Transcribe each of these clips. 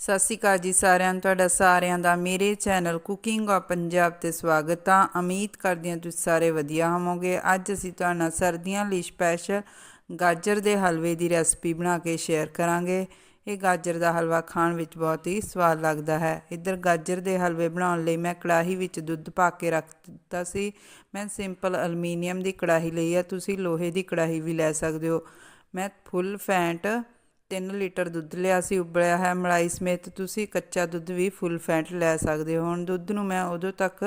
ਸਤਿ ਸ਼੍ਰੀ ਅਕਾਲ ਜੀ ਸਾਰਿਆਂ ਨੂੰ, ਤੁਹਾਡਾ ਸਾਰਿਆਂ ਦਾ ਮੇਰੇ ਚੈਨਲ ਕੁਕਿੰਗ ਆਫ ਪੰਜਾਬ ਤੇ ਸਵਾਗਤ ਆ। ਉਮੀਦ ਕਰਦੀ ਹਾਂ ਤੁਸੀਂ ਸਾਰੇ ਵਧੀਆ ਹੋਵੋਗੇ। ਅੱਜ ਅਸੀਂ ਤੁਹਾਨੂੰ ਸਰਦੀਆਂ ਲਈ ਸਪੈਸ਼ਲ ਗਾਜਰ ਦੇ ਹਲਵੇ ਦੀ ਰੈਸਪੀ ਬਣਾ ਕੇ ਸ਼ੇਅਰ ਕਰਾਂਗੇ। ਇਹ ਗਾਜਰ ਦਾ ਹਲਵਾ ਖਾਣ ਵਿੱਚ ਬਹੁਤ ਹੀ ਸਵਾਦ ਲੱਗਦਾ ਹੈ। ਇੱਧਰ ਗਾਜਰ ਦੇ ਹਲਵੇ ਬਣਾਉਣ ਲਈ ਮੈਂ ਕੜਾਹੀ ਵਿੱਚ ਦੁੱਧ ਪਾ ਕੇ ਰੱਖ ਦਿੱਤਾ ਸੀ। ਮੈਂ ਸਿੰਪਲ ਅਲਮੀਨੀਅਮ ਦੀ ਕੜਾਹੀ ਲਈ ਹੈ। ਤੁਸੀਂ ਲੋਹੇ ਦੀ ਕੜਾਹੀ ਵੀ ਲੈ ਸਕਦੇ ਹੋ। ਮੈਂ ਫੁੱਲ ਫੈਂਟ 3 ਲੀਟਰ ਦੁੱਧ ਲਿਆ ਸੀ, ਉਬਲਿਆ ਹੈ ਮਲਾਈ ਸਮੇਤ। ਤੁਸੀਂ ਕੱਚਾ ਦੁੱਧ ਵੀ ਫੁੱਲ ਫੈਂਟ ਲੈ ਸਕਦੇ ਹੋ। ਹੁਣ ਦੁੱਧ ਨੂੰ ਮੈਂ ਉਦੋਂ ਤੱਕ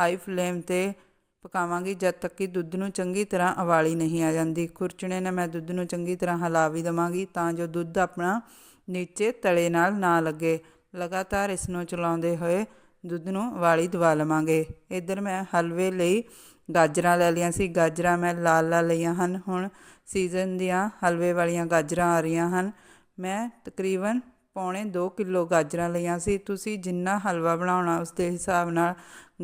ਹਾਈ ਫਲੇਮ ਤੇ ਪਕਾਵਾਂਗੀ, ਜਦ ਤੱਕ ਕਿ ਦੁੱਧ ਨੂੰ ਚੰਗੀ ਤਰ੍ਹਾਂ ਉਬਾਲੀ ਨਹੀਂ ਆ ਜਾਂਦੀ। ਖੁਰਚਣੇ ਨਾਲ ਮੈਂ ਦੁੱਧ ਨੂੰ ਚੰਗੀ ਤਰ੍ਹਾਂ ਹਿਲਾ ਵੀ ਦਵਾਂਗੀ ਤਾਂ ਜੋ ਦੁੱਧ ਆਪਣਾ ਨੀਚੇ ਤਲੇ ਨਾਲ ਨਾ ਲੱਗੇ। ਲਗਾਤਾਰ ਇਸ ਨੂੰ ਚਲਾਉਂਦੇ ਹੋਏ ਦੁੱਧ ਨੂੰ ਉਬਾਲੀ ਦਵਾ ਲਵਾਂਗੇ। ਇੱਧਰ ਮੈਂ ਹਲਵੇ ਲਈ ਗਾਜਰਾਂ ਲੈ ਲਈਆਂ ਸੀ। ਗਾਜਰਾਂ ਮੈਂ ਲਾਲ ਲਾਲ ਲਈਆਂ ਹਨ। ਹੁਣ ਸੀਜ਼ਨ ਦੀਆਂ ਹਲਵੇ ਵਾਲੀਆਂ ਗਾਜਰਾਂ ਆ ਰਹੀਆਂ ਹਨ। ਮੈਂ ਤਕਰੀਬਨ ਪੌਣੇ 2 ਕਿਲੋ ਗਾਜਰਾਂ ਲਈਆਂ ਸੀ। ਤੁਸੀਂ ਜਿੰਨਾ ਹਲਵਾ ਬਣਾਉਣਾ ਉਸ ਦੇ ਹਿਸਾਬ ਨਾਲ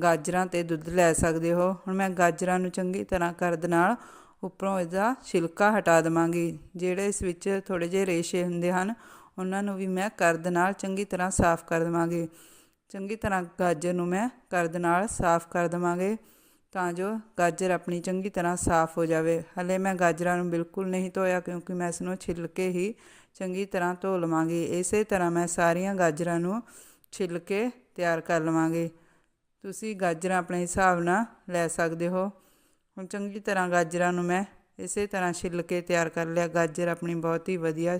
ਗਾਜਰਾਂ ਤੇ ਦੁੱਧ ਲੈ ਸਕਦੇ ਹੋ। ਹੁਣ ਮੈਂ ਗਾਜਰਾਂ ਨੂੰ ਚੰਗੀ ਤਰ੍ਹਾਂ ਕਰਦ ਨਾਲ ਉੱਪਰੋਂ ਇਹਦਾ ਛਿਲਕਾ ਹਟਾ ਦਵਾਂਗੀ, ਜਿਹੜੇ ਇਸ ਵਿੱਚ ਥੋੜੇ ਜਿਹੇ ਰੇਸ਼ੇ ਹੁੰਦੇ ਹਨ, ਉਹਨਾਂ ਨੂੰ ਵੀ ਮੈਂ ਕਰਦ ਨਾਲ ਚੰਗੀ ਤਰ੍ਹਾਂ ਸਾਫ਼ ਕਰ ਦਵਾਂਗੀ। ਚੰਗੀ ਤਰ੍ਹਾਂ ਗਾਜਰ ਨੂੰ ਮੈਂ ਕਰਦ ਨਾਲ ਸਾਫ਼ ਕਰ ਦਵਾਂਗੇ। ਤਾਂ ਜੋ ਗਾਜਰ ਆਪਣੀ ਚੰਗੀ ਤਰ੍ਹਾਂ ਸਾਫ਼ ਹੋ ਜਾਵੇ। ਹਲੇ ਮੈਂ ਗਾਜਰਾਂ ਨੂੰ ਬਿਲਕੁਲ ਨਹੀਂ ਧੋਇਆ ਕਿਉਂਕਿ ਮੈਂ ਇਸ ਨੂੰ ਛਿੱਲ ਕੇ ਹੀ ਚੰਗੀ ਤਰ੍ਹਾਂ ਧੋ ਲਵਾਂਗੀ। ਇਸੇ ਤਰ੍ਹਾਂ ਮੈਂ ਸਾਰੀਆਂ ਗਾਜਰਾਂ ਨੂੰ ਛਿੱਲ ਕੇ ਤਿਆਰ ਕਰ ਲਵਾਂਗੀ। ਤੁਸੀਂ ਗਾਜਰਾਂ ਆਪਣੇ ਹਿਸਾਬ ਨਾਲ ਲੈ ਸਕਦੇ ਹੋ। ਹੁਣ ਚੰਗੀ ਤਰ੍ਹਾਂ ਗਾਜਰਾਂ ਨੂੰ ਮੈਂ ਇਸੇ ਤਰ੍ਹਾਂ ਛਿੱਲ ਕੇ ਤਿਆਰ ਕਰ ਲਿਆ। ਗਾਜਰ ਆਪਣੀ ਬਹੁਤ ਹੀ ਵਧੀਆ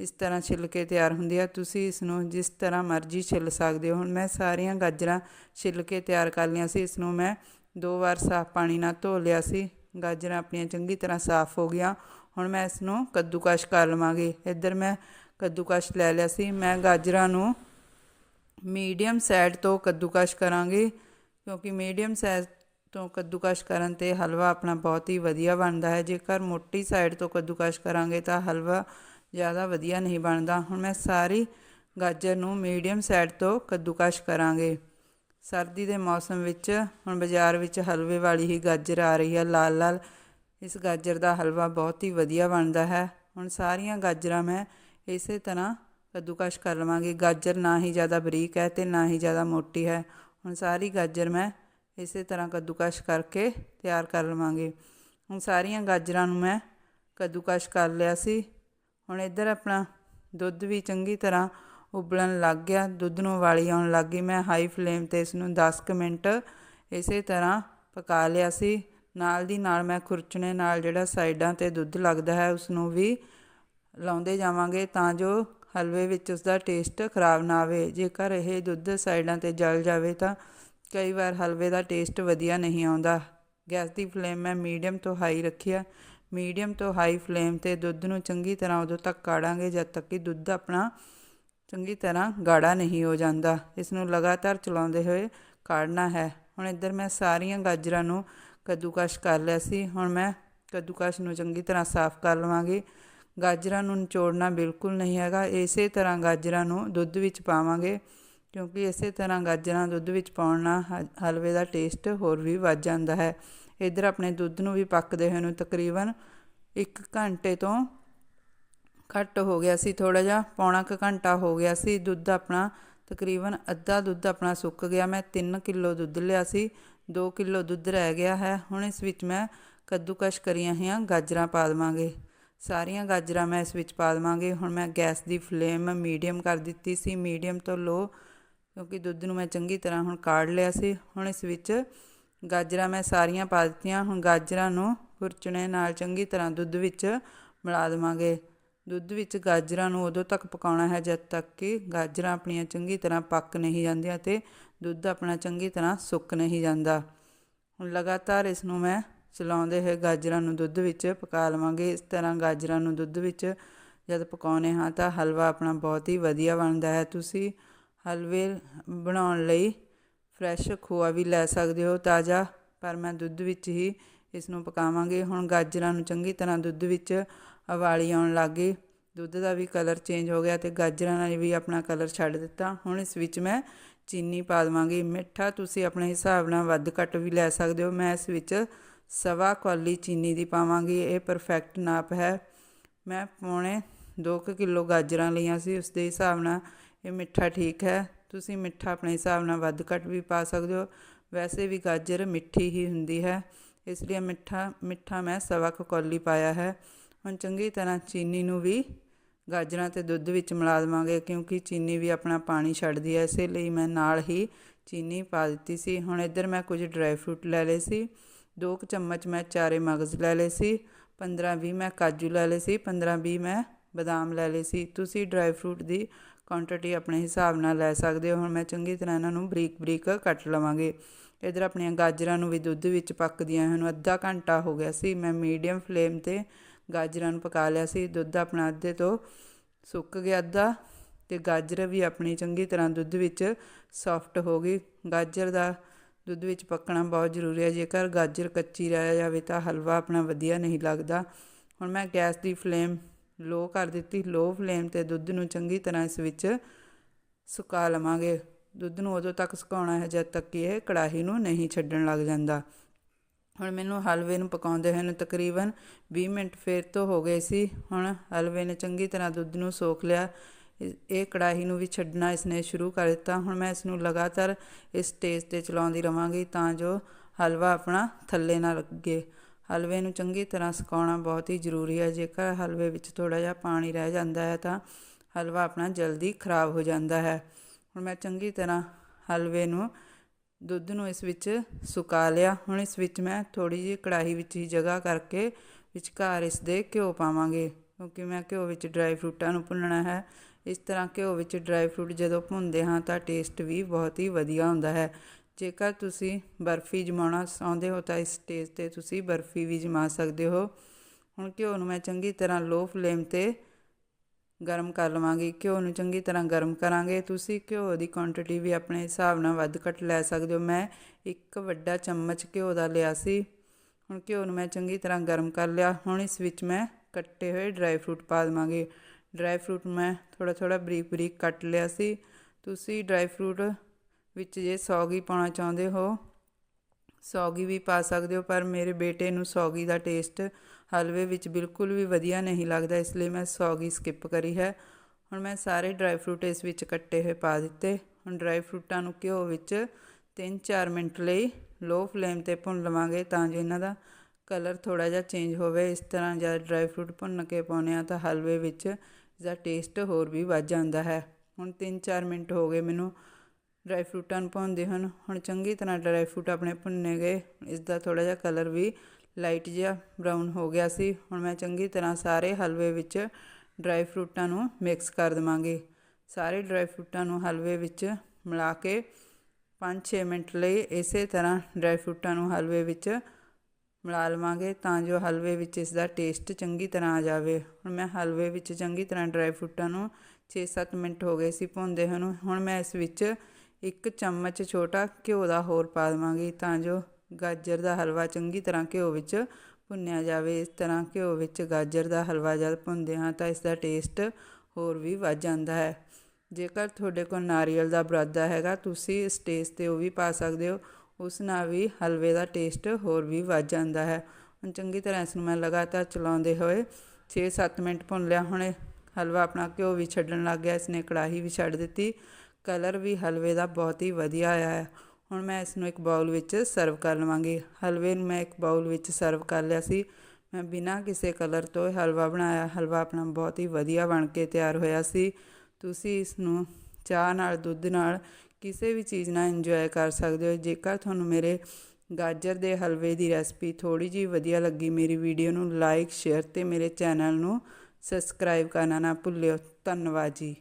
ਇਸ ਤਰ੍ਹਾਂ ਛਿੱਲ ਕੇ ਤਿਆਰ ਹੁੰਦੀ ਆ। ਤੁਸੀਂ ਇਸ ਨੂੰ ਜਿਸ ਤਰ੍ਹਾਂ ਮਰਜ਼ੀ ਛਿੱਲ ਸਕਦੇ ਹੋ। ਹੁਣ ਮੈਂ ਸਾਰੀਆਂ ਗਾਜਰਾਂ ਛਿੱਲ ਕੇ ਤਿਆਰ ਕਰ ਲਈਆਂ ਸੀ। ਇਸ ਨੂੰ ਮੈਂ ਦੋ ਵਾਰ ਸਾਫ਼ ਪਾਣੀ ਨਾਲ ਧੋ ਲਿਆ ਸੀ। ਗਾਜਰਾਂ ਆਪਣੀਆਂ ਚੰਗੀ ਤਰ੍ਹਾਂ ਸਾਫ਼ ਹੋ ਗਈਆਂ। ਹੁਣ ਮੈਂ ਇਸ ਨੂੰ ਕੱਦੂਕਸ਼ ਕਰ ਲਵਾਂਗੀ। ਇੱਧਰ ਮੈਂ ਕੱਦੂਕਸ਼ ਲੈ ਲਿਆ ਸੀ। ਮੈਂ ਗਾਜਰਾਂ ਨੂੰ ਮੀਡੀਅਮ ਸਾਈਜ਼ ਤੋਂ ਕੱਦੂਕਸ਼ ਕਰਾਂਗੀ, ਕਿਉਂਕਿ ਮੀਡੀਅਮ ਸਾਈਜ਼ ਤੋਂ ਕੱਦੂਕਸ਼ ਕਰਨ ਤੇ ਹਲਵਾ ਆਪਣਾ ਬਹੁਤ ਹੀ ਵਧੀਆ ਬਣਦਾ ਹੈ। ਜੇਕਰ ਮੋਟੀ ਸਾਈਡ ਤੋਂ ਕੱਦੂਕਸ਼ ਕਰਾਂਗੇ ਤਾਂ ਹਲਵਾ ਜ਼ਿਆਦਾ ਵਧੀਆ ਨਹੀਂ ਬਣਦਾ। ਹੁਣ ਮੈਂ ਸਾਰੀ ਗਾਜਰ ਨੂੰ ਮੀਡੀਅਮ ਸਾਈਡ ਤੋਂ ਕੱਦੂਕਸ਼ ਕਰਾਂਗੇ। ਸਰਦੀ ਦੇ ਮੌਸਮ ਵਿੱਚ ਹੁਣ ਬਾਜ਼ਾਰ ਵਿੱਚ ਹਲਵੇ ਵਾਲੀ ਹੀ ਗਾਜਰ ਆ ਰਹੀ ਹੈ, ਲਾਲ ਲਾਲ। ਇਸ ਗਾਜਰ ਦਾ ਹਲਵਾ ਬਹੁਤ ਹੀ ਵਧੀਆ ਬਣਦਾ ਹੈ। ਹੁਣ ਸਾਰੀਆਂ ਗਾਜਰਾਂ ਮੈਂ ਇਸੇ ਤਰ੍ਹਾਂ ਕੱਦੂਕਸ਼ ਕਰ ਲਵਾਂਗੀ। ਗਾਜਰ ਨਾ ਹੀ ਜ਼ਿਆਦਾ ਬਰੀਕ ਹੈ ਤੇ ਨਾ ਹੀ ਜ਼ਿਆਦਾ ਮੋਟੀ ਹੈ। ਹੁਣ ਸਾਰੀ ਗਾਜਰ ਮੈਂ ਇਸੇ ਤਰ੍ਹਾਂ ਕੱਦੂਕਸ਼ ਕਰਕੇ ਤਿਆਰ ਕਰ ਲਵਾਂਗੀ। ਹੁਣ ਸਾਰੀਆਂ ਗਾਜਰਾਂ ਨੂੰ ਮੈਂ ਕੱਦੂਕਸ਼ ਕਰ ਲਿਆ ਸੀ। ਹੁਣ ਇੱਧਰ ਆਪਣਾ ਦੁੱਧ ਵੀ ਚੰਗੀ ਤਰ੍ਹਾਂ ਉਬਲਣ ਲੱਗ ਗਿਆ, ਦੁੱਧ ਨੂੰ ਉਬਾਲੀ ਆਉਣ ਲੱਗ ਗਈ। ਮੈਂ ਹਾਈ ਫਲੇਮ ਤੇ ਇਸ ਨੂੰ 10 ਕੁ ਮਿੰਟ ਇਸੇ ਤਰ੍ਹਾਂ ਪਕਾ ਲਿਆ ਸੀ। ਨਾਲ ਦੀ ਨਾਲ ਮੈਂ ਖੁਰਚਣੇ ਨਾਲ ਜਿਹੜਾ ਸਾਈਡਾਂ ਤੇ ਦੁੱਧ ਲੱਗਦਾ ਹੈ ਉਸ ਨੂੰ ਵੀ ਲਾਉਂਦੇ ਜਾਵਾਂਗੇ ਤਾਂ ਜੋ ਹਲਵੇ ਵਿੱਚ ਉਸ ਦਾ ਟੇਸਟ ਖਰਾਬ ਨਾ ਆਵੇ। ਜੇਕਰ ਇਹ ਦੁੱਧ ਸਾਈਡਾਂ ਤੇ ਜਲ ਜਾਵੇ ਤਾਂ ਕਈ ਵਾਰ ਹਲਵੇ ਦਾ ਟੇਸਟ ਵਧੀਆ ਨਹੀਂ ਆਉਂਦਾ। ਗੈਸ ਦੀ ਫਲੇਮ ਮੈਂ ਮੀਡੀਅਮ ਤੋਂ ਹਾਈ ਰੱਖਿਆ ਮੀਡੀਅਮ ਤੋਂ ਹਾਈ ਫਲੇਮ ਤੇ ਦੁੱਧ ਨੂੰ ਚੰਗੀ ਤਰ੍ਹਾਂ ਉਦੋਂ ਤੱਕ ਕਾੜਾਂਗੇ, ਜਦ ਤੱਕ ਕਿ ਦੁੱਧ ਆਪਣਾ ਚੰਗੀ ਤਰ੍ਹਾਂ ਗਾੜਾ ਨਹੀਂ ਹੋ ਜਾਂਦਾ। ਇਸ ਨੂੰ ਲਗਾਤਾਰ ਚਲਾਉਂਦੇ ਹੋਏ ਕਾੜਨਾ ਹੈ। ਹੁਣ ਇੱਧਰ ਮੈਂ ਸਾਰੀਆਂ ਗਾਜਰਾਂ ਨੂੰ ਕੱਦੂਕਸ਼ ਕਰ ਲਿਆ ਸੀ। ਹੁਣ ਮੈਂ ਕੱਦੂਕਸ਼ ਨੂੰ ਚੰਗੀ ਤਰ੍ਹਾਂ ਸਾਫ਼ ਕਰ ਲਵਾਂਗੀ। ਗਾਜਰਾਂ ਨੂੰ ਨਿਚੋੜਨਾ ਬਿਲਕੁਲ ਨਹੀਂ ਹੈਗਾ। ਇਸੇ ਤਰ੍ਹਾਂ ਗਾਜਰਾਂ ਨੂੰ ਦੁੱਧ ਵਿੱਚ ਪਾਵਾਂਗੇ, ਕਿਉਂਕਿ ਇਸੇ ਤਰ੍ਹਾਂ ਗਾਜਰਾਂ ਦੁੱਧ ਵਿੱਚ ਪਾਉਣ ਨਾਲ ਹਲਵੇ ਦਾ ਟੇਸਟ ਹੋਰ ਵੀ ਵੱਧ ਜਾਂਦਾ ਹੈ। ਇੱਧਰ ਆਪਣੇ ਦੁੱਧ ਨੂੰ ਵੀ ਪੱਕਦੇ ਹੋਏ ਨੂੰ ਤਕਰੀਬਨ 1 ਘੰਟੇ ਤੋਂ ਘੱਟ ਹੋ ਗਿਆ ਸੀ ਥੋੜਾ ਜਿਹਾ ਪੌਣਾ ਕੁ ਘੰਟਾ ਹੋ ਗਿਆ ਸੀ, ਦੁੱਧ ਆਪਣਾ ਤਕਰੀਬਨ ਅੱਧਾ ਦੁੱਧ ਆਪਣਾ ਸੁੱਕ ਗਿਆ, ਮੈਂ 3 ਕਿਲੋ ਦੁੱਧ ਲਿਆ ਸੀ 2 ਕਿਲੋ ਦੁੱਧ ਰਹਿ ਗਿਆ ਹੈ, ਹੁਣ ਇਸ ਵਿੱਚ ਮੈਂ ਕੱਦੂਕਸ਼ ਕਰੀਆਂ ਹੋਈਆਂ ਗਾਜਰਾਂ ਪਾ ਦੇਵਾਂਗੇ। ਸਾਰੀਆਂ ਗਾਜਰਾਂ ਮੈਂ ਇਸ ਵਿੱਚ ਪਾ ਦੇਵਾਂਗੇ, ਹੁਣ ਮੈਂ ਗੈਸ ਦੀ ਫਲੇਮ ਮੀਡੀਅਮ ਕਰ ਦਿੱਤੀ ਸੀ, ਮੀਡੀਅਮ ਤੋਂ ਲੋ, ਕਿਉਂਕਿ ਦੁੱਧ ਨੂੰ ਮੈਂ ਚੰਗੀ ਤਰ੍ਹਾਂ ਹੁਣ ਕਾੜ ਲਿਆ ਸੀ, ਹੁਣ ਇਸ ਵਿੱਚ ਗਾਜਰਾਂ ਮੈਂ ਸਾਰੀਆਂ ਪਾ ਦਿੱਤੀਆਂ, ਹੁਣ ਗਾਜਰਾਂ ਨੂੰ ਖੁਰਚਣੇ ਨਾਲ ਚੰਗੀ ਤਰ੍ਹਾਂ ਦੁੱਧ ਵਿੱਚ ਮਿਲਾ ਦੇਵਾਂਗੇ। ਦੁੱਧ ਵਿੱਚ ਗਾਜਰਾਂ ਨੂੰ ਉਦੋਂ ਤੱਕ ਪਕਾਉਣਾ ਹੈ ਜਦ ਤੱਕ ਕਿ ਗਾਜਰਾਂ ਆਪਣੀਆਂ ਚੰਗੀ ਤਰ੍ਹਾਂ ਪੱਕ ਨਹੀਂ ਜਾਂਦੀਆਂ ਤੇ ਦੁੱਧ ਆਪਣਾ ਚੰਗੀ ਤਰ੍ਹਾਂ ਸੁੱਕ ਨਹੀਂ ਜਾਂਦਾ। ਹੁਣ ਲਗਾਤਾਰ ਇਸ ਨੂੰ ਮੈਂ ਚਲਾਉਂਦੇ ਹੋਏ ਗਾਜਰਾਂ ਨੂੰ ਦੁੱਧ ਵਿੱਚ ਪਕਾ ਲਵਾਂਗੇ। ਇਸ ਤਰ੍ਹਾਂ ਗਾਜਰਾਂ ਨੂੰ ਦੁੱਧ ਵਿੱਚ ਜਦ ਪਕਾਉਨੇ ਹਾਂ ਤਾਂ ਹਲਵਾ ਆਪਣਾ ਬਹੁਤ ਹੀ ਵਧੀਆ ਬਣਦਾ ਹੈ। ਤੁਸੀਂ ਹਲਵੇ ਬਣਾਉਣ ਲਈ ਫਰੈਸ਼ ਖੋਆ ਵੀ ਲੈ ਸਕਦੇ ਹੋ ਤਾਜ਼ਾ, ਪਰ ਮੈਂ ਦੁੱਧ ਵਿੱਚ ਹੀ ਇਸ ਨੂੰ ਪਕਾਵਾਂਗੇ। ਹੁਣ ਗਾਜਰਾਂ ਨੂੰ ਚੰਗੀ ਤਰ੍ਹਾਂ ਦੁੱਧ ਵਿੱਚ ਉਬਾਲੀ ਆਉਣ ਲੱਗ ਗਈ। ਦੁੱਧ ਦਾ ਵੀ ਕਲਰ ਚੇਂਜ ਹੋ ਗਿਆ ਤੇ ਗਾਜਰਾਂ ਨਾਲ ਵੀ ਆਪਣਾ ਕਲਰ ਛੱਡ ਦਿੱਤਾ। ਹੁਣ ਇਸ ਵਿੱਚ ਮੈਂ ਚੀਨੀ ਪਾ ਦੇਵਾਂਗੀ। ਮਿੱਠਾ ਤੁਸੀਂ ਆਪਣੇ ਹਿਸਾਬ ਨਾਲ ਵੱਧ ਘੱਟ ਵੀ ਲੈ ਸਕਦੇ ਹੋ। ਮੈਂ ਇਸ ਵਿੱਚ ਸਵਾ ਕੌਲੀ ਚੀਨੀ ਦੀ ਪਾਵਾਂਗੀ। ਇਹ ਪਰਫੈਕਟ ਨਾਪ ਹੈ। ਮੈਂ ਪੌਣੇ 2 ਕਿਲੋ ਗਾਜਰਾਂ ਲਈਆਂ ਸੀ। ਉਸ ਦੇ ਹਿਸਾਬ ਨਾਲ ਇਹ ਮਿੱਠਾ ਠੀਕ ਹੈ। ਤੁਸੀਂ ਮਿੱਠਾ ਆਪਣੇ ਹਿਸਾਬ ਨਾਲ ਵੱਧ ਘੱਟ ਵੀ ਪਾ ਸਕਦੇ ਹੋ। ਵੈਸੇ ਵੀ ਗਾਜਰ ਮਿੱਠੀ ਹੀ ਹੁੰਦੀ ਹੈ। ਇਸ ਲਈ ਮਿੱਠਾ ਮਿੱਠਾ ਮੈਂ ਸਵਾ ਕੁ ਕੌਲੀ ਪਾਇਆ ਹੈ। ਹੁਣ ਚੰਗੀ ਤਰ੍ਹਾਂ ਚੀਨੀ ਨੂੰ ਵੀ ਗਾਜਰਾਂ ਤੇ ਦੁੱਧ ਵਿੱਚ ਮਿਲਾ ਦੇਵਾਂਗੇ, ਕਿਉਂਕਿ ਚੀਨੀ ਵੀ ਆਪਣਾ ਪਾਣੀ ਛੱਡਦੀ ਹੈ ਇਸੇ ਲਈ ਮੈਂ ਨਾਲ ਹੀ ਚੀਨੀ ਪਾ ਦਿੱਤੀ ਸੀ। ਹੁਣ ਇੱਧਰ ਮੈਂ ਕੁਝ ਡਰਾਈ ਫਰੂਟ ਲੈ ਲਏ ਸੀ, ਦੋ ਕੁ ਚਮਚ ਮੈਂ ਚਾਰੇ ਮਗਜ਼ ਲੈ ਲਏ ਸੀ 15 20 ਮੈਂ ਕਾਜੂ ਲੈ ਲਏ ਸੀ 15 20 ਮੈਂ ਬਦਾਮ ਲੈ ਲਏ ਸੀ। ਤੁਸੀਂ ਡਰਾਈ ਫਰੂਟ ਦੀ ਕੁਆਂਟੀਟੀ ਆਪਣੇ ਹਿਸਾਬ ਨਾਲ ਲੈ ਸਕਦੇ ਹੋ। ਹੁਣ ਮੈਂ ਚੰਗੀ ਤਰ੍ਹਾਂ ਇਹਨਾਂ ਨੂੰ ਬਰੀਕ ਬਰੀਕ ਕੱਟ ਲਵਾਂਗੇ। ਇੱਧਰ ਆਪਣੀਆਂ ਗਾਜਰਾਂ ਨੂੰ ਵੀ ਦੁੱਧ ਵਿੱਚ ਪੱਕਦੀਆਂ ਹਨ। ਅੱਧਾ ਘੰਟਾ ਹੋ ਗਿਆ ਸੀ, ਮੈਂ ਮੀਡੀਅਮ ਫਲੇਮ ਤੇ ਗਾਜਰਾਂ ਨੂੰ ਪਕਾ ਲਿਆ ਸੀ, ਦੁੱਧ ਆਪਣਾ ਅੱਧੇ ਤੋਂ ਸੁੱਕ ਗਿਆ ਅੱਧਾ ਤੇ ਗਾਜਰ ਵੀ ਆਪਣੀ ਚੰਗੀ ਤਰ੍ਹਾਂ ਦੁੱਧ ਵਿੱਚ ਸੌਫਟ ਹੋ ਗਈ। ਗਾਜਰ ਦਾ ਦੁੱਧ ਵਿੱਚ ਪੱਕਣਾ ਬਹੁਤ ਜ਼ਰੂਰੀ ਹੈ, ਜੇਕਰ ਗਾਜਰ ਕੱਚੀ ਰਹਿ ਜਾਵੇ ਤਾਂ ਹਲਵਾ ਆਪਣਾ ਵਧੀਆ ਨਹੀਂ ਲੱਗਦਾ। ਹੁਣ ਮੈਂ ਗੈਸ ਦੀ ਫਲੇਮ ਲੋ ਕਰ ਦਿੱਤੀ, ਲੋ ਫਲੇਮ ਤੇ ਦੁੱਧ ਨੂੰ ਚੰਗੀ ਤਰ੍ਹਾਂ ਇਸ ਵਿੱਚ ਸੁਕਾ ਲਵਾਂਗੇ। ਦੁੱਧ ਨੂੰ ਉਦੋਂ ਤੱਕ ਸੁਕਾਉਣਾ ਹੈ, ਜਦ ਤੱਕ ਕਿ ਇਹ ਕੜਾਹੀ ਨੂੰ ਨਹੀਂ ਛੱਡਣ ਲੱਗ ਜਾਂਦਾ। ਹੁਣ ਮੈਨੂੰ ਹਲਵੇ ਨੂੰ ਪਕਾਉਂਦੇ ਹੋਏ ਨੂੰ ਤਕਰੀਬਨ 20 ਮਿੰਟ ਫੇਰ ਤੋਂ ਹੋ ਗਏ ਸੀ। ਹੁਣ ਹਲਵੇ ਨੇ ਚੰਗੀ ਤਰ੍ਹਾਂ ਦੁੱਧ ਨੂੰ ਸੋਖ ਲਿਆ। ਇਹ- ਕੜਾਹੀ ਨੂੰ ਵੀ ਛੱਡਣਾ ਇਸਨੇ ਸ਼ੁਰੂ ਕਰ ਦਿੱਤਾ। ਹੁਣ ਮੈਂ ਇਸ ਨੂੰ ਲਗਾਤਾਰ ਇਸ ਸਟੇਜ ਤੇ ਚਲਾਉਂਦੀ ਰਵਾਂਗੀ ਤਾਂ ਜੋ ਹਲਵਾ ਆਪਣਾ ਥੱਲੇ ਨਾ ਲੱਗੇ। ਹਲਵੇ ਨੂੰ ਚੰਗੀ ਤਰ੍ਹਾਂ ਸੁਕਾਉਣਾ ਬਹੁਤ ਹੀ ਜ਼ਰੂਰੀ ਹੈ। ਜੇਕਰ ਹਲਵੇ ਵਿੱਚ ਥੋੜਾ ਜਿਹਾ ਪਾਣੀ ਰਹਿ ਜਾਂਦਾ ਹੈ ਤਾਂ ਹਲਵਾ ਆਪਣਾ ਜਲਦੀ ਖਰਾਬ ਹੋ ਜਾਂਦਾ ਹੈ। ਹੁਣ ਮੈਂ ਚੰਗੀ ਤਰ੍ਹਾਂ ਹਲਵੇ ਨੂੰ ਦੁੱਧ ਨੂੰ ਇਸ ਵਿੱਚ ਸੁਕਾ ਲਿਆ। ਹੁਣ ਇਸ ਵਿੱਚ ਮੈਂ ਥੋੜੀ ਜਿਹੀ ਕੜਾਹੀ ਵਿੱਚ ਹੀ ਜਗ੍ਹਾ ਕਰਕੇ ਵਿਚਕਾਰ ਇਸ ਦੇ ਘਿਓ ਪਾਵਾਂਗੇ, ਕਿਉਂਕਿ ਮੈਂ ਘਿਓ ਵਿੱਚ ਡਰਾਈ ਫਰੂਟਾਂ ਨੂੰ ਭੁੰਨਣਾ ਹੈ। ਇਸ ਤਰ੍ਹਾਂ ਘਿਓ ਵਿੱਚ ਡਰਾਈ ਫਰੂਟ ਜਦੋਂ ਭੁੰਨਦੇ ਹਾਂ ਤਾਂ ਟੇਸਟ ਵੀ ਬਹੁਤ ਹੀ ਵਧੀਆ ਹੁੰਦਾ ਹੈ। ਜੇਕਰ ਤੁਸੀਂ ਬਰਫੀ ਜਮਾਉਣਾ ਚਾਹੁੰਦੇ ਹੋ ਤਾਂ ਇਸ ਸਟੇਜ ਤੇ ਤੁਸੀਂ ਬਰਫੀ ਵੀ ਜਮਾ ਸਕਦੇ ਹੋ। ਹੁਣ ਘਿਓ ਨੂੰ ਮੈਂ ਚੰਗੀ ਤਰ੍ਹਾਂ ਲੋ ਫਲੇਮ ਤੇ ਗਰਮ ਕਰ ਲਵਾਂਗੀ, ਘਿਓ ਨੂੰ ਚੰਗੀ ਤਰ੍ਹਾਂ ਗਰਮ ਕਰਾਂਗੇ। ਤੁਸੀਂ ਘਿਓ ਦੀ ਕੁਆਂਟੀਟੀ ਵੀ ਆਪਣੇ ਹਿਸਾਬ ਨਾਲ ਵੱਧ ਘੱਟ ਲੈ ਸਕਦੇ ਹੋ। ਮੈਂ ਇੱਕ ਵੱਡਾ ਚਮਚ ਘਿਓ ਦਾ ਲਿਆ ਸੀ। ਹੁਣ ਘਿਓ ਨੂੰ ਮੈਂ ਚੰਗੀ ਤਰ੍ਹਾਂ ਗਰਮ ਕਰ ਲਿਆ। ਹੁਣ ਇਸ ਵਿੱਚ ਮੈਂ ਕੱਟੇ ਹੋਏ ਡਰਾਈ ਫਰੂਟ ਪਾ ਦੇਵਾਂਗੇ। ਡਰਾਈ ਫਰੂਟ ਮੈਂ ਥੋੜਾ ਥੋੜਾ ਬਰੀਕ ਬਰੀਕ ਕੱਟ ਲਿਆ ਸੀ। ਤੁਸੀਂ ਡਰਾਈ ਫਰੂਟ ਵਿੱਚ ਜੇ ਸੌਗੀ ਪਾਉਣਾ ਚਾਹੁੰਦੇ ਹੋ ਸੌਗੀ ਵੀ ਪਾ ਸਕਦੇ ਹੋ, ਪਰ ਮੇਰੇ ਬੇਟੇ ਨੂੰ ਸੌਗੀ ਦਾ ਟੇਸਟ ਹਲਵੇ ਵਿੱਚ ਬਿਲਕੁਲ ਵੀ ਵਧੀਆ ਨਹੀਂ ਲੱਗਦਾ, ਇਸ ਲਈ ਮੈਂ ਸੌਗੀ ਸਕਿਪ ਕਰੀ ਹੈ। ਹੁਣ ਮੈਂ ਸਾਰੇ ਡਰਾਈ ਫਰੂਟ ਇਸ ਵਿੱਚ ਕੱਟੇ ਹੋਏ ਪਾ ਦਿੱਤੇ। ਹੁਣ ਡਰਾਈ ਫਰੂਟਾਂ ਨੂੰ ਘਿਓ ਵਿੱਚ 3-4 ਮਿੰਟ ਲਈ ਲੋ ਫਲੇਮ ਤੇ ਭੁੰਨ ਲਵਾਂਗੇ ਤਾਂ ਜੋ ਇਹਨਾਂ ਦਾ ਕਲਰ ਥੋੜਾ ਜਿਹਾ ਚੇਂਜ ਹੋਵੇ। ਇਸ ਤਰ੍ਹਾਂ ਜਦ ਡਰਾਈ ਫਰੂਟ ਭੁੰਨ ਕੇ ਪਾਉਂਦੇ ਆ ਤਾਂ ਹਲਵੇ ਵਿੱਚ ਇਸਦਾ ਟੇਸਟ ਹੋਰ ਵੀ ਵੱਧ ਜਾਂਦਾ ਹੈ। ਹੁਣ 3-4 ਮਿੰਟ ਹੋ ਗਏ ਮੈਨੂੰ ਡਰਾਈ ਫਰੂਟਾਂ ਨੂੰ ਭੁੰਨਦੇ ਹਨ। ਹੁਣ ਚੰਗੀ ਤਰ੍ਹਾਂ ਡਰਾਈ ਫਰੂਟ ਆਪਣੇ ਭੁੰਨੇ ਗਏ। ਇਸ ਦਾ ਥੋੜਾ ਜਿਹਾ ਕਲਰ ਵੀ ਲਾਈਟ ਜਿਹਾ ਬਰਾਊਨ ਹੋ ਗਿਆ ਸੀ। ਹੁਣ ਮੈਂ ਚੰਗੀ ਤਰ੍ਹਾਂ ਸਾਰੇ ਹਲਵੇ ਵਿੱਚ ਡਰਾਈ ਫਰੂਟਾਂ ਨੂੰ ਮਿਕਸ ਕਰ ਦੇਵਾਂਗੇ। ਸਾਰੇ ਡਰਾਈ ਫਰੂਟਾਂ ਨੂੰ ਹਲਵੇ ਵਿੱਚ ਮਿਲਾ ਕੇ 5-6 ਮਿੰਟ ਲਈ ਇਸੇ ਤਰ੍ਹਾਂ ਡਰਾਈ ਫਰੂਟਾਂ ਨੂੰ ਹਲਵੇ ਵਿੱਚ ਮਿਲਾ ਲਵਾਂਗੇ ਤਾਂ ਜੋ ਹਲਵੇ ਵਿੱਚ ਇਸ ਦਾ ਟੇਸਟ ਚੰਗੀ ਤਰ੍ਹਾਂ ਆ ਜਾਵੇ। ਹੁਣ ਮੈਂ ਹਲਵੇ ਵਿੱਚ ਚੰਗੀ ਤਰ੍ਹਾਂ ਡਰਾਈ ਫਰੂਟਾਂ ਨੂੰ 6-7 ਮਿੰਟ ਹੋ ਗਏ ਸੀ ਭੁੰਨਦੇ ਹਨ। ਹੁਣ ਮੈਂ ਇਸ ਵਿੱਚ ਇੱਕ ਚਮਚ ਛੋਟਾ ਘਿਓ ਦਾ ਹੋਰ ਪਾ ਦੇਵਾਂਗੀ ਤਾਂ ਜੋ ਗਾਜਰ ਦਾ ਹਲਵਾ ਚੰਗੀ ਤਰ੍ਹਾਂ ਘਿਓ ਵਿੱਚ ਭੁੰਨਿਆ ਜਾਵੇ। ਇਸ ਤਰ੍ਹਾਂ ਘਿਓ ਵਿੱਚ ਗਾਜਰ ਦਾ ਹਲਵਾ ਜਦ ਭੁੰਨਦੇ ਹਾਂ ਤਾਂ ਇਸ ਦਾ ਟੇਸਟ ਹੋਰ ਵੀ ਵੱਧ ਜਾਂਦਾ ਹੈ। ਜੇਕਰ ਤੁਹਾਡੇ ਕੋਲ ਨਾਰੀਅਲ ਦਾ ਬਰਾਦਾ ਹੈਗਾ, ਤੁਸੀਂ ਸਟੇਜ ਤੇ ਉਹ ਵੀ ਪਾ ਸਕਦੇ ਹੋ। ਉਸ ਨਾਲ ਵੀ ਹਲਵੇ ਦਾ ਟੇਸਟ ਹੋਰ ਵੀ ਵੱਧ ਜਾਂਦਾ ਹੈ। ਹੁਣ ਚੰਗੀ ਤਰ੍ਹਾਂ ਇਸ ਨੂੰ ਮੈਂ ਲਗਾਤਾਰ ਚਲਾਉਂਦੇ ਹੋਏ 6-7 ਮਿੰਟ ਭੁੰਨ ਲਿਆ। ਹੁਣੇ ਹਲਵਾ ਆਪਣਾ ਘਿਓ ਵੀ ਛੱਡਣ ਲੱਗ ਗਿਆ। ਇਸਨੇ ਕੜਾਹੀ ਵੀ ਛੱਡ ਦਿੱਤੀ। ਕਲਰ ਵੀ ਹਲਵੇ ਦਾ ਬਹੁਤ ਹੀ ਵਧੀਆ ਆਇਆ ਹੈ। ਹੁਣ ਮੈਂ ਇਸ ਨੂੰ ਇੱਕ ਬਾਉਲ ਵਿੱਚ ਸਰਵ ਕਰ ਲਵਾਂਗੀ। ਹਲਵੇ ਨੂੰ ਮੈਂ ਇੱਕ ਬਾਉਲ ਵਿੱਚ ਸਰਵ ਕਰ ਲਿਆ ਸੀ। ਮੈਂ ਬਿਨਾਂ ਕਿਸੇ ਕਲਰ ਤੋਂ ਹਲਵਾ ਬਣਾਇਆ। ਹਲਵਾ ਆਪਣਾ ਬਹੁਤ ਹੀ ਵਧੀਆ ਬਣ ਕੇ ਤਿਆਰ ਹੋਇਆ ਸੀ। ਤੁਸੀਂ ਇਸ ਨੂੰ ਚਾਹ ਨਾਲ, ਦੁੱਧ ਨਾਲ ਕਿਸੇ ਵੀ ਚੀਜ਼ ਨਾਲ ਇੰਜੋਏ ਕਰ ਸਕਦੇ ਹੋ। ਜੇਕਰ ਤੁਹਾਨੂੰ ਮੇਰੇ ਗਾਜਰ ਦੇ ਹਲਵੇ ਦੀ ਰੈਸਪੀ ਥੋੜੀ ਜਿਹੀ ਵਧੀਆ ਲੱਗੀ, ਮੇਰੀ ਵੀਡੀਓ ਨੂੰ ਲਾਈਕ, ਸ਼ੇਅਰ ਤੇ ਮੇਰੇ ਚੈਨਲ ਨੂੰ ਸਬਸਕ੍ਰਾਈਬ ਕਰਨਾ ਨਾ ਭੁੱਲਿਓ। ਧੰਨਵਾਦ ਜੀ।